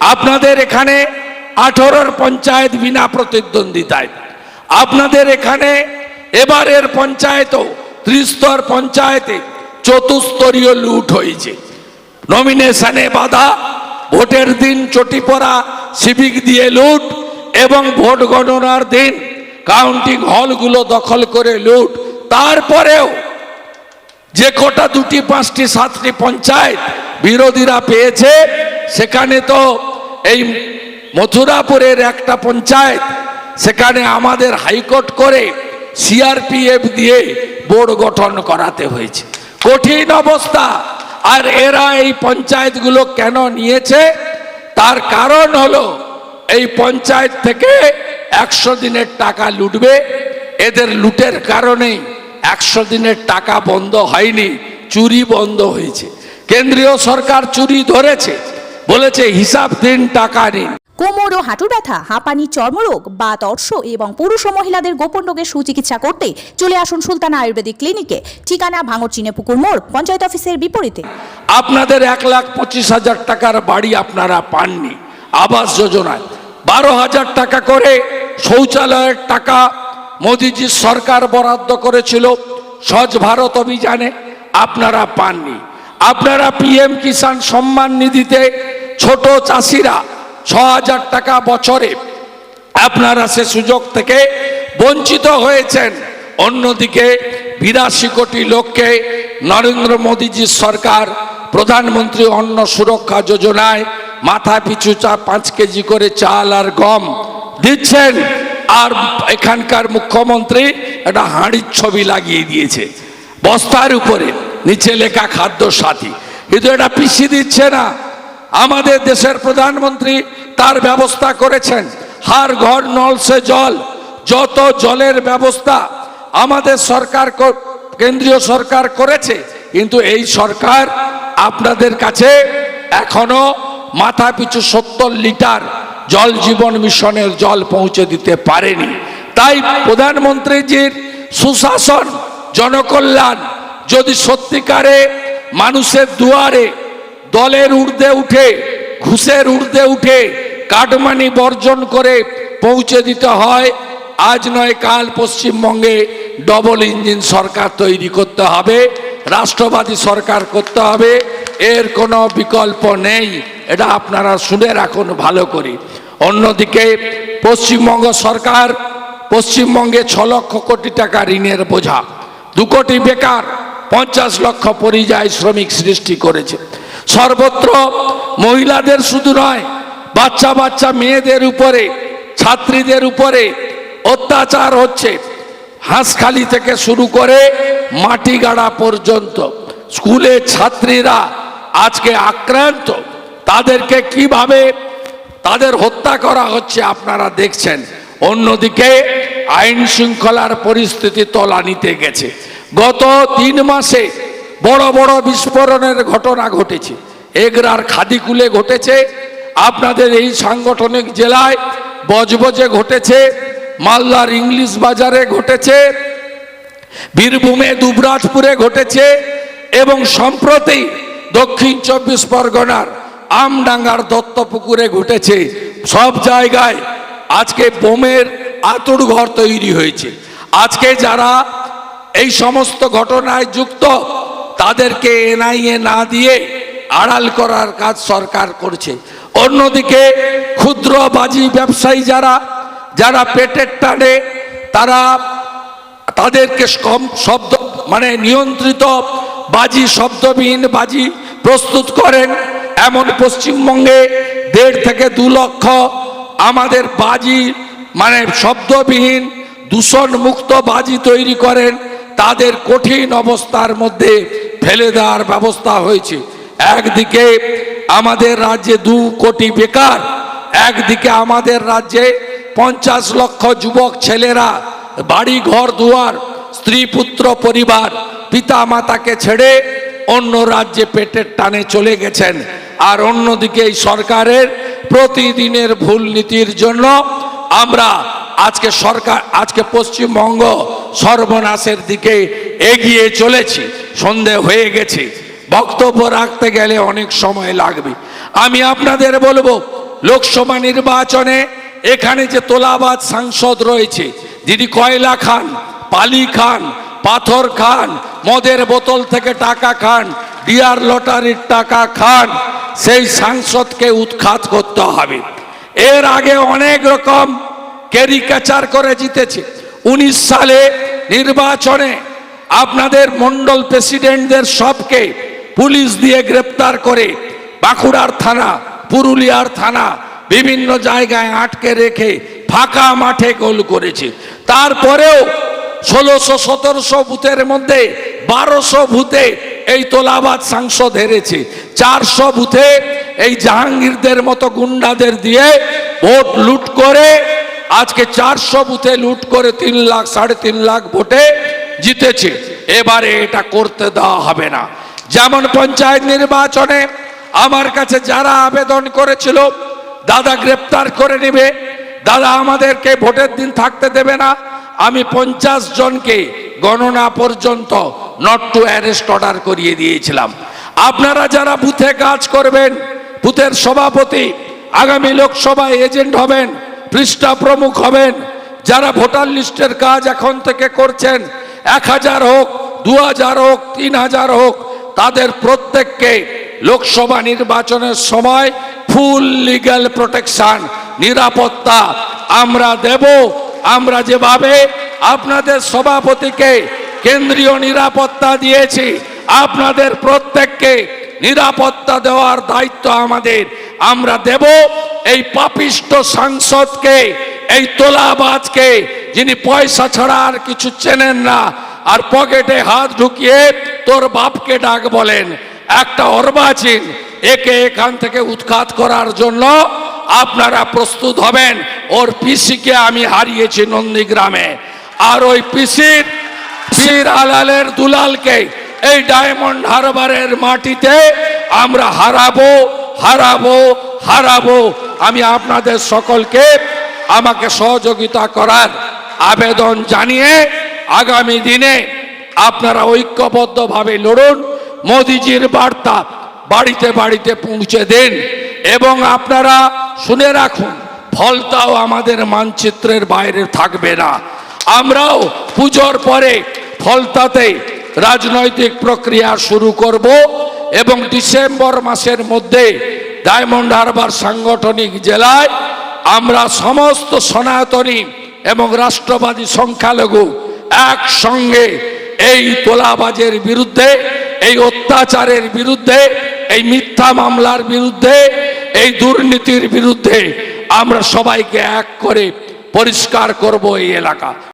আপনাদের এখানে আঠেরোর পঞ্চায়েত বিনা প্রতিদ্বন্দ্বিতায়। আপনাদের এখানে এবারের পঞ্চায়েতও ত্রিস্তর পঞ্চায়েতে চতুস্তরীয় লুট হয়েছে। নমিনেশনে বাধা, ভোটের দিন চটি পড়া সিভিক দিয়ে লুট এবং ভোট গণনার দিন কাউন্টিং হলগুলো দখল করে লুট। তারপরেও যে কটা দুটি, পাঁচটি, সাতটি পঞ্চায়েত বিরোধীরা পেয়েছে, সেখানে তো এই মথুরাপুরের একটা পঞ্চায়েত, সেখানে আমাদের হাইকোর্ট করে সিআরপিএফ দিয়ে বোর্ড গঠন করাতে হয়েছে। কঠিন অবস্থা। আর এরা এই পঞ্চায়েতগুলো কেন নিয়েছে? তার কারণ হলো, এই পঞ্চায়েত থেকে একশো দিনের টাকা লুটবে। এদের লুটের কারণেই একশো দিনের টাকা বন্ধ হয়নি, চুরি বন্ধ হয়েছে। কেন্দ্রীয় সরকার চুরি ধরেছে। বলেছে হিসাব দিন টাকা নিন কোমর ও হাঁটু ব্যথা হাঁপানি চর্মরোগ বা তর্স এবং পুরুষ ও মহিলাদের গোপন রোগের সুচিকিৎসা করতে চলে আসুন সুলতানা আয়ুর্বেদিক ক্লিনিকে। ঠিকানা ভাঙর চিনে পুকুর মোড় পঞ্চায়েত অফিসের বিপরীতে। আপনাদের এক লাখ পঁচিশ হাজার টাকার বাড়ি আপনারা পাননি। আবাস যোজনায় বারো হাজার টাকা করে শৌচালয়ের টাকা মোদিজি সরকার বরাদ্দ করেছিল। স্বচ্ছ ভারত অভিযানে আপনারা পাননি। আপনারা পিএম কিষাণ সম্মান নিধিতে ছোট চাষিরা ছ হাজার টাকা বছরে আপনারা সে সুযোগ থেকে বঞ্চিত হয়েছেন। অন্যদিকে বিরাশি কোটি লোককে নরেন্দ্র মোদীজির সরকার, প্রধানমন্ত্রী অন্ন সুরক্ষা যোজনায় মাথা পিছু চা পাঁচ কেজি করে চাল আর গম দিচ্ছেন। আর এখানকার মুখ্যমন্ত্রী একটা হাঁড়ির ছবি লাগিয়ে দিয়েছে। বস্তার উপরে, নিচে লেখা খাদ্য সাথী। কিন্তু এটা পিছিয়ে দিচ্ছে না। আমাদের দেশের প্রধানমন্ত্রী তার ব্যবস্থা করেছেন। হার ঘর, নল, সে জল, যত জলের ব্যবস্থা আমাদের সরকার কেন্দ্রীয় সরকার করেছে, কিন্তু এই সরকার আপনাদের কাছে এখনও মাথা পিছু সত্তর লিটার জল জীবন মিশনের জল পৌঁছে দিতে পারেনি। তাই প্রধানমন্ত্রীজির সুশাসন, জনকল্যাণ যদি সত্যিকারে মানুষের দুয়ারে দলের ঊর্ধ্বে উঠে, ঘুষের ঊর্ধ্বে উঠে কাটমানি বর্জন করে পৌঁছে দিতে হয়। আজ নয়, কাল পশ্চিমবঙ্গে ডবল ইঞ্জিন সরকার তৈরি করতে হবে, রাষ্ট্রবাদী সরকার করতে হবে। এর কোনো বিকল্প নেই, এটা আপনারা শুনে রাখুন ভালো করে। অন্যদিকে পশ্চিমবঙ্গ সরকার, পশ্চিমবঙ্গে ছ লক্ষ কোটি টাকা ঋণের বোঝা। দু কোটি বেকার, পঞ্চাশ লক্ষ পরিযায়ী শ্রমিক সৃষ্টি করেছে। সর্বত্র মহিলাদের শুধু নয়, বাচ্চা বাচ্চা মেয়েদের উপরে, ছাত্রীদের উপরে অত্যাচার হচ্ছে। হাঁসখালি থেকে শুরু করে মাটিগাড়া পর্যন্ত স্কুলে ছাত্রীরা আজকে আক্রান্ত। তাদেরকে কীভাবে তাদের হত্যা করা হচ্ছে আপনারা দেখছেন। অন্যদিকে আইন শৃঙ্খলার পরিস্থিতি তলানিতে গেছে। গত তিন মাসে বড় বড় বিস্ফোরণের ঘটনা ঘটেছে। এগরার খাদিকুলে ঘটেছে। আপনাদের এই সাংগঠনিক জেলায় বজবজে ঘটেছে। মালদার ইংলিশ বাজারে ঘটেছে। বীরভূমে দুবরাজপুরে ঘটেছে। এবং সম্প্রতি দক্ষিণ চব্বিশ পরগনার আমডাঙ্গার দত্তপুকুরে ঘটেছে। সব জায়গায় আজকে বোমের আতুর ঘর তৈরি হয়েছে। আজকে যারা এই সমস্ত ঘটনায় যুক্ত তাদেরকে এনআইএ না দিয়ে আড়াল করার কাজ সরকার করছে। অন্যদিকে ক্ষুদ্র বাজি ব্যবসায়ী যারা যারা পেটের টানে, তারা তাদেরকে কম শব্দ মানে নিয়ন্ত্রিত বাজি, শব্দবিহীন বাজি প্রস্তুত করেন। এমন পশ্চিমবঙ্গে দেড় থেকে দু লক্ষ আমাদের বাজি মানে শব্দবিহীন দূষণ মুক্ত বাজি তৈরি করেন। তাদের কঠিন অবস্থার মধ্যে ফেলে দেওয়ার ব্যবস্থা হয়েছে। একদিকে আমাদের রাজ্যে দু কোটি বেকার, একদিকে আমাদের রাজ্যে পঞ্চাশ লক্ষ যুবক ছেলেরা বাড়ি, ঘর, দুয়ার, স্ত্রী, পুত্র, পরিবার পিতা মাতাকে ছেড়ে অন্য রাজ্যে পেটের টানে চলে গেছেন। আর অন্যদিকে এই সরকারের প্রতিদিনের ভুল নীতির জন্য আমরা আজকে সরকার, আজকে পশ্চিমবঙ্গ সর্বনাশের দিকে এগিয়ে চলেছি। সন্ধে হয়ে গেছে। বক্তব্য রাখতে গেলে অনেক সময় লাগবে। আমি আপনাদের বলব, লোকসভা নির্বাচনে এখানে যে তোলাবাদ সাংসদ রয়েছে যিনি কয়লা খান, পালি খান, পাথর খান, মদের বোতল থেকে টাকা খান, ডিয়ার লটারির টাকা খান, সেই সাংসদকে উৎখাত করতে হবে। এর আগে অনেক রকম ক্যারিকাচার করে জিতেছে। উনিশ সালে নির্বাচনে আপনাদের মন্ডল প্রেসিডেন্টদের সবকে পুলিশ দিয়ে গ্রেপ্তার করে বাঁকুড়ার থানা, পুরুলিয়ার থানা বিভিন্ন জায়গায় আটকে রেখে ফাঁকা মাঠে গোল করেছে। তারপরেও ষোলোশো, সতেরোশো বুথের মধ্যে বারোশো বুথে এই তোলাবাদ সাংসদ হেরেছে। চারশো বুথে এই জাহাঙ্গীরদের মতো গুন্ডাদের দিয়ে ভোট লুট করে, আজকে চারশো বুথে লুট করে তিন লাখ, সাড়ে তিন লাখ ভোটে জিতেছে। এবারে এটা করতে দেওয়া হবে না। যেমন পঞ্চায়েত নির্বাচনে আমার কাছে যারা আবেদন করেছিল, দাদা গ্রেপ্তার করে নেবে। দাদা আমাদেরকে ভোটের দিন থাকতে দেবে না। আমি পঞ্চাশ জনকে গণনা পর্যন্ত নট টু অ্যারেস্ট অর্ডার করিয়ে দিয়েছিলাম। আপনারা যারা বুথে কাজ করবেন, বুথের সভাপতি, আগামী লোকসভায় এজেন্ট হবেন, পৃষ্ঠা প্রমুখ হবেন, যারা ভোটার লিস্টের কাজ এখন থেকে করছেন এক হাজার হোক দু হাজার হোক তিন হাজার হোক, তাদের প্রত্যেককে লোকসভা নির্বাচনের সময় ফুল লিগ্যাল প্রোটেকশন নিরাপত্তা আমরা দেব। আমরা যেভাবে আপনাদের সভাপতিকে কেন্দ্রীয় নিরাপত্তা দিয়েছি, আপনাদের প্রত্যেককে নিরাপত্তা দেওয়ার দায়িত্ব আমাদের, আমরা দেব। এই পাপিষ্ট সাংসদকে, এই তোলাবাজকে যিনি পয়সা ছাড়া আর কিছু চেনেন না, আর পকেটে হাত ঢুকিয়ে তোর বাপকে ডাক বলেন, একটা অর্বাচীন, একে এখান থেকে উৎখাত করার জন্য আপনারা প্রস্তুত হবেন। ওর পিসিকে আমি হারিয়েছি নন্দীগ্রামে। আর ওই পিসির পিসির আলালের দুলালকে এই ডায়মন্ড হারবারের মাটিতে আমরা হারাবো হারাবো হারাবো। আমি আপনাদের সকলকে আমাকে সহযোগিতা করার আবেদন জানিয়ে আগামী দিনে আপনারা ঐক্যবদ্ধভাবে লড়ুন। মোদিজির বার্তা বাড়িতে বাড়িতে পৌঁছে দিন এবং আপনারা শুনে রাখুন, ফলতাও আমাদের মানচিত্রের বাইরে থাকবে না। আমরাও পুজোর পরে ফলতাতে রাজনৈতিক প্রক্রিয়া শুরু করব এবং ডিসেম্বর মাসের মধ্যে ডায়মন্ড হারবার সাংগঠনিক জেলায় আমরা সমস্ত সনাতনী এবং রাষ্ট্রবাদী সংখ্যালঘু একসঙ্গে এই তোলাবাজের বিরুদ্ধে, এই অত্যাচারের বিরুদ্ধে, এই মিথ্যা মামলার বিরুদ্ধে, এই দুর্নীতির বিরুদ্ধে আমরা সবাইকে এক করে পরিষ্কার করব এই এলাকা।